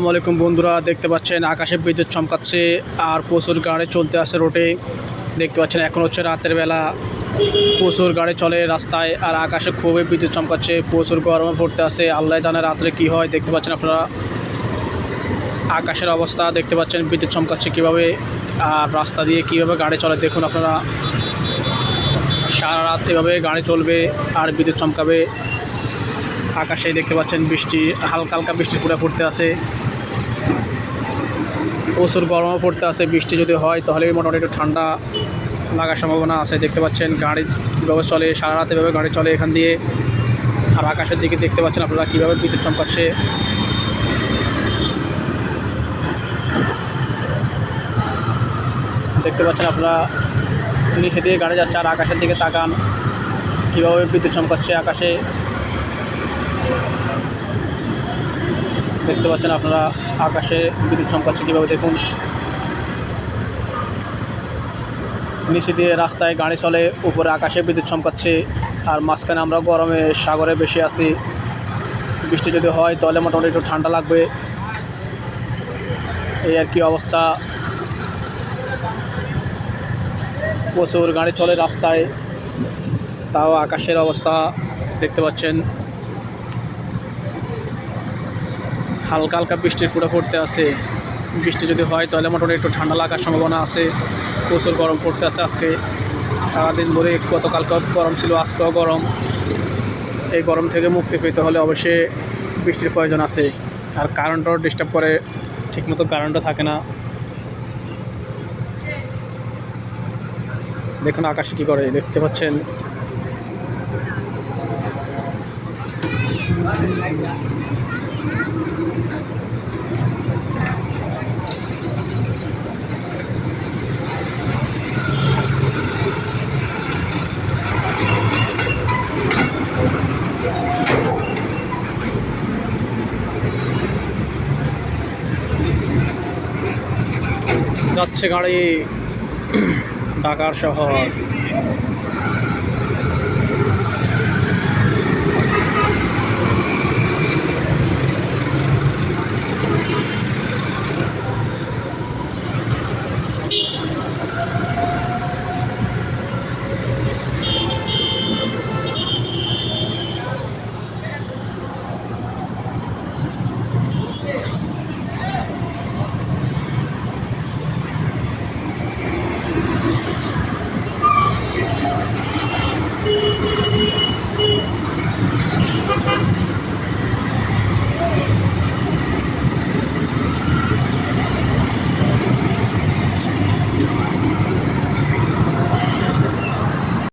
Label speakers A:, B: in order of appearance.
A: আসসালামু আলাইকুম বন্ধুরা, দেখতে পাচ্ছেন আকাশে বিদ্যুৎ চমকাচ্ছে আর প্রচুর গাড়ি চলতে আসে রোডে। দেখতে পাচ্ছেন, এখন হচ্ছে রাতের বেলা। প্রচুর গাড়ি চলে রাস্তায় আর আকাশে খুবই বিদ্যুৎ চমকাচ্ছে, প্রচুর গরমে পড়তে আসে আল্লাহ জানে রাত্রে কি হয়, দেখতে পাচ্ছেন আপনারা। আকাশের অবস্থা, দেখতে পাচ্ছেন বিদ্যুৎ চমকাচ্ছে কীভাবে আর রাস্তা দিয়ে কীভাবে গাড়ি চলে, দেখুন আপনারা। সারা রাত এভাবে গাড়ি চলবে আর বিদ্যুৎ চমকাবে। আকাশে দেখতে পাচ্ছেন বৃষ্টি, হালকা হালকা বৃষ্টি পুরো পড়তে আছে। প্রচুর গরমও পড়তে আসে বৃষ্টি যদি হয় তাহলে মোটামুটি একটু ঠান্ডা লাগার সম্ভাবনা আছে, দেখতে পাচ্ছেন গাড়ি কীভাবে চলে, সারা রাত এভাবে গাড়ি চলে এখান দিয়ে। আর আকাশের দিকে দেখতে পাচ্ছেন আপনারা কীভাবে বিদ্যুৎ চমকাচ্ছে। দেখতে পাচ্ছেন আপনারা নিচে দিয়ে গাড়ি যাচ্ছে, আর আকাশের দিকে তাকান, কীভাবে বিদ্যুৎ চমকাচ্ছে আকাশে। দেখতে পাচ্ছেন আপনারা আকাশে বিদ্যুৎ চমকাচ্ছে কীভাবে দেখুন। নিচে দিয়ে রাস্তায় গাড়ি চলে, উপরে আকাশে বিদ্যুৎ চমকাচ্ছে, আর মাঝখানে আমরা গরমে সাগরে বেশি আছি। বৃষ্টি যদি হয়, তাহলে মোটামুটি একটু ঠান্ডা লাগবে। এই আর কি অবস্থা। প্রচুর গাড়ি চলে রাস্তায়, তাও আকাশের অবস্থা দেখতে পাচ্ছেন। হালকা হালকা বৃষ্টির পুরো পড়তে আছে। বৃষ্টি যদি হয় তাহলে মোটামুটি একটু ঠান্ডা লাগার সম্ভাবনা আছে। প্রচুর গরম পড়তে আছে আজকে। সারাদিন ধরে গতকালকে গরম ছিল, আজকেও গরম। এই গরম থেকে মুক্তি পেতে হলে অবশ্যই বৃষ্টির প্রয়োজন আছে। আর কারেন্টও ডিস্টার্ব করে, ঠিকমতো কারেন্টও থাকে না। দেখুন আকাশে কী করে, দেখতে পাচ্ছেন? যাচ্ছে গাড়ি। ঢাকার শহর।